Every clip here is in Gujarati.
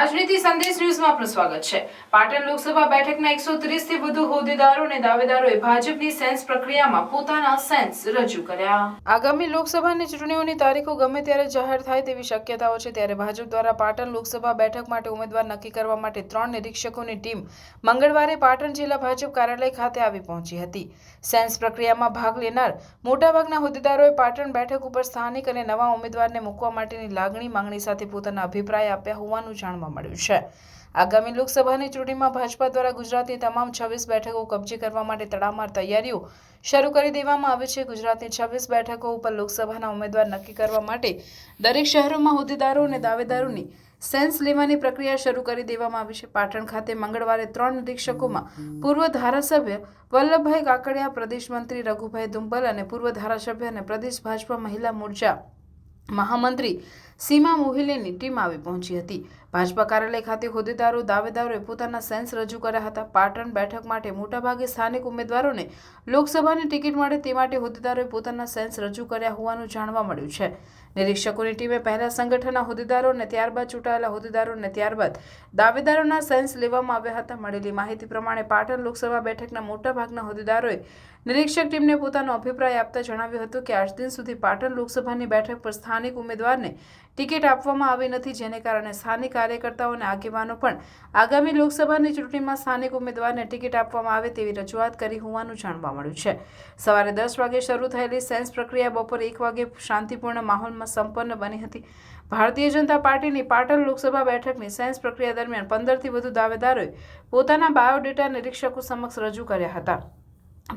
રાજનીતિ સંદેશ ન્યૂઝમાં આપનું સ્વાગત છે. પાટણ લોકસભા બેઠકના એકસો થી વધુ હોદ્દેદારો અને દાવેદારોએ ભાજપની સેન્સ પ્રક્રિયામાં પોતાના સેન્સ રજૂ કર્યા. આગામી લોકસભાની ચૂંટણીઓની તારીખો ગમે ત્યારે જાહેર થાય તેવી શક્યતાઓ છે, ત્યારે ભાજપ દ્વારા પાટણ લોકસભા બેઠક માટે ઉમેદવાર નક્કી કરવા માટે ત્રણ નિરીક્ષકોની ટીમ મંગળવારે પાટણ જિલ્લા ભાજપ કાર્યાલય ખાતે આવી પહોંચી હતી. સેન્સ પ્રક્રિયામાં ભાગ લેનાર મોટાભાગના હોદ્દેદારોએ પાટણ બેઠક ઉપર સ્થાનિક અને નવા ઉમેદવારને મૂકવા માટેની લાગણી માંગણી સાથે પોતાના અભિપ્રાય આપ્યા હોવાનું જાણવા મળ્યું છે. આગામી લોકસભાની ચૂંટણીમાં ભાજપા દ્વારા ગુજરાતની તમામ છવ્વીસ બેઠકો કબજે કરવા માટે તડામાર તૈયારીઓ શરૂ કરી દેવામાં આવી છે. ગુજરાતની છવ્વીસ બેઠકો ઉપર લોકસભાના ઉમેદવાર નક્કી કરવા માટે દરેક શહેરોમાં હોદ્દેદારો અને દાવેદારોની સેન્સ લેવાની પ્રક્રિયા શરૂ કરી દેવામાં આવી છે. પાટણ ખાતે મંગળવારે ત્રણ નિરીક્ષકોમાં પૂર્વ ધારાસભ્ય વલ્લભભાઈ કાકડિયા, પ્રદેશ મંત્રી રઘુભાઈ દુંબલ અને પૂર્વ ધારાસભ્ય અને પ્રદેશ ભાજપા મહિલા મોરચા મહામંત્રી સીમા મોહિલેની ટીમ આવી પહોંચી હતી. ભાજપા કાર્યાલય ખાતે હોદ્દેદારો, દાવેદારોએ પોતાના સેન્સ રજૂ કર્યા હતા. પાટણ બેઠક માટે મોટાભાગે સ્થાનિક ઉમેદવારોને લોકસભાની ટિકિટ મળે તે માટે હોદ્દેદારોએ પોતાના સેન્સ રજૂ કર્યા હોવાનું જાણવા મળ્યું છે. નિરીક્ષકોની ટીમે પહેલા સંગઠનના હોદ્દેદારોને ત્યારબાદ ચૂંટાયેલા હોદ્દેદારોને ત્યારબાદ દાવેદારોના સેન્સ લેવામાં આવ્યા હતા. મળેલી માહિતી પ્રમાણે પાટણ લોકસભા બેઠકના મોટાભાગના હોદ્દેદારોએ નિરીક્ષક ટીમને પોતાનો અભિપ્રાય આપતા જણાવ્યું હતું કે, આજ દિન સુધી પાટણ લોકસભાની બેઠક પર સ્થાનિક ઉમેદવારને ટિકિટ આપવામાં આવી નથી, જેને કારણે સ્થાનિક કાર્યકર્તાઓ આગેવાનો પણ આગામી લોકસભાની ચૂંટણીમાં સ્થાનિક ઉમેદવારને ટિકિટ આપવામાં આવે તેવી રજૂઆત કરી હોવાનું જાણવા મળ્યું છે. સવારે દસ વાગે શરૂ થયેલી સેન્સ પ્રક્રિયા બપોરે એક વાગે શાંતિપૂર્ણ માહોલમાં સંપન્ન બની હતી. ભારતીય જનતા પાર્ટીની પાટણ લોકસભા બેઠકની સેન્સ પ્રક્રિયા દરમિયાન પંદરથી વધુ દાવેદારોએ પોતાના બાયોડેટા નિરીક્ષકો સમક્ષ રજૂ કર્યા હતા.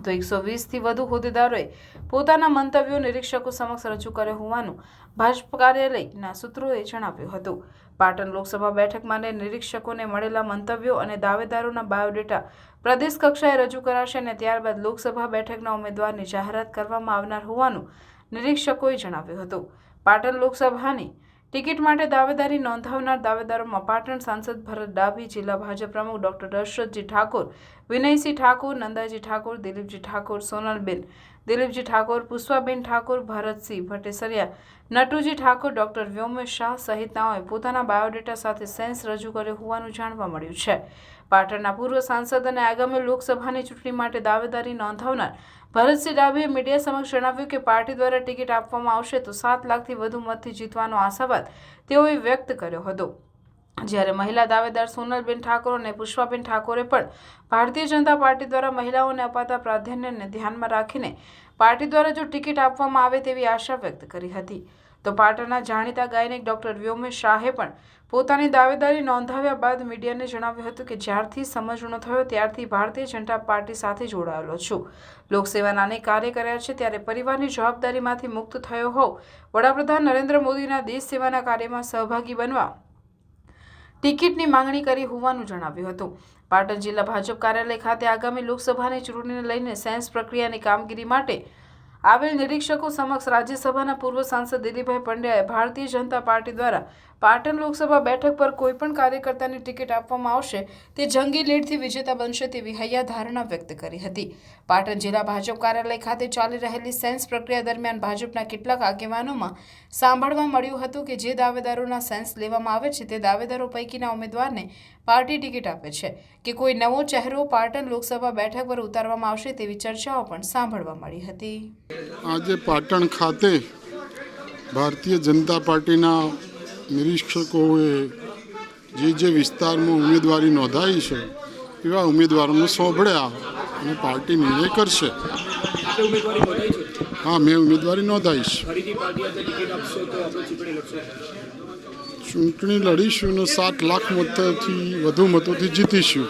તો એકસો વીસથી વધુ હોદ્દેદારોએ પોતાના મંતવ્યો નિરીક્ષકો સમક્ષ રજૂ કર્યો હોવાનું ભાજપ કાર્યાલયના સૂત્રોએ જણાવ્યું હતું. પાટણ લોકસભા બેઠક માટે નિરીક્ષકોને મળેલા મંતવ્યો અને દાવેદારોના બાયોડેટા પ્રદેશ કક્ષાએ રજૂ કરાશે અને ત્યારબાદ લોકસભા બેઠકના ઉમેદવારની જાહેરાત કરવામાં આવનાર હોવાનું નિરીક્ષકોએ જણાવ્યું હતું. પાટણ લોકસભાની ટિકિટ માટે દાવેદારી નોંધાવનાર દાવેદારોમાં પાટણ સાંસદ ભરત ડાભી, જિલ્લા ભાજપ પ્રમુખ ડોક્ટર હર્ષદજી ઠાકોર, વિનયસિંહ ઠાકોર, નંદાજી ઠાકોર, દિલીપજી ઠાકોર, સોનલબેન દિલીપજી ઠાકોર, પુષ્પાબેન ઠાકોર, ભરતસિંહ ભટ્ટેસરિયા, નટુજી ઠાકોર, ડોક્ટર વ્યોમેશ શાહ સહિતનાઓએ પોતાના બાયોડેટા સાથે સેન્સ રજૂ કર્યો હોવાનું જાણવા મળ્યું છે. પાટણના પૂર્વ સાંસદ અને આગામી લોકસભાની ચૂંટણી માટે દાવેદારી નોંધાવનાર ભરતસિંહ ડાભીએ મીડિયા સમક્ષ જણાવ્યું કે પાર્ટી દ્વારા ટિકિટ આપવામાં આવશે તો સાત લાખથી વધુ મતથી જીતવાનો આશાવાદ તેઓએ વ્યક્ત કર્યો હતો. જ્યારે મહિલા દાવેદાર સોનલબેન ઠાકોર અને પુષ્પાબેન ઠાકોરે પણ ભારતીય જનતા પાર્ટી દ્વારા મહિલાઓને અપાતા પ્રાધાન્યને ધ્યાનમાં રાખીને પાર્ટી દ્વારા જો ટિકિટ આપવામાં આવે તેવી આશા વ્યક્ત કરી હતી. તો પાટણના જાણીતા ગાયનિક ડોક્ટર વ્યોમેશ શાહે પણ પોતાની દાવેદારી નોંધાવ્યા બાદ મીડિયાને જણાવ્યું હતું કે જ્યારથી સમજણો થયો ત્યારથી ભારતીય જનતા પાર્ટી સાથે જોડાયેલો છું. લોકસેવાના અનેક કાર્ય કર્યા છે ત્યારે પરિવારની જવાબદારીમાંથી મુક્ત થયો હોવ વડાપ્રધાન નરેન્દ્ર મોદીના દેશ સેવાના કાર્યમાં સહભાગી બનવા ટિકિટની માંગણી કરી હોવાનું જણાવ્યું હતું. પાટણ જિલ્લા ભાજપ કાર્યાલય ખાતે આગામી લોકસભાની ચૂંટણીને લઈને સેન્સ પ્રક્રિયાની કામગીરી માટે આવેલ નિરીક્ષકો સમક્ષ રાજ્યસભાના પૂર્વ સાંસદ દિલીપભાઈ પંડ્યાએ ભારતીય જનતા પાર્ટી દ્વારા પાટણ લોકસભા બેઠક પર કોઈપણ કાર્યકર્તાની ટિકિટ આપવામાં આવશે તે જંગી લીડથી વિજેતા બનશે તેવી હૈયા ધારણા વ્યક્ત કરી હતી. પાટણ જિલ્લા ભાજપ કાર્યાલય ખાતે ચાલી રહેલી સેન્સ પ્રક્રિયા દરમિયાન ભાજપના કેટલાક આગેવાનોમાં સાંભળવા મળ્યું હતું કે જે દાવેદારોના સેન્સ લેવામાં આવે છે તે દાવેદારો પૈકીના ઉમેદવારને પાર્ટી ટિકિટ આપે છે કે કોઈ નવો ચહેરો પાટણ લોકસભા બેઠક પર ઉતારવામાં આવશે તેવી ચર્ચાઓ પણ સાંભળવા મળી હતી. આજે પાટણ ખાતે ભારતીય જનતા પાર્ટીના નિરીક્ષકોએ જે જે વિસ્તારમાં ઉમેદવારી નોંધાઈ છે એવા ઉમેદવારોને સોંપડ્યા અને પાર્ટી નિર્ણય કરશે. હા મેં ઉમેદવારી નોંધાઈશ ચૂંટણી ચૂંટણી લડીશું અને સાત લાખ મતોથી વધુ મતોથી જીતીશું.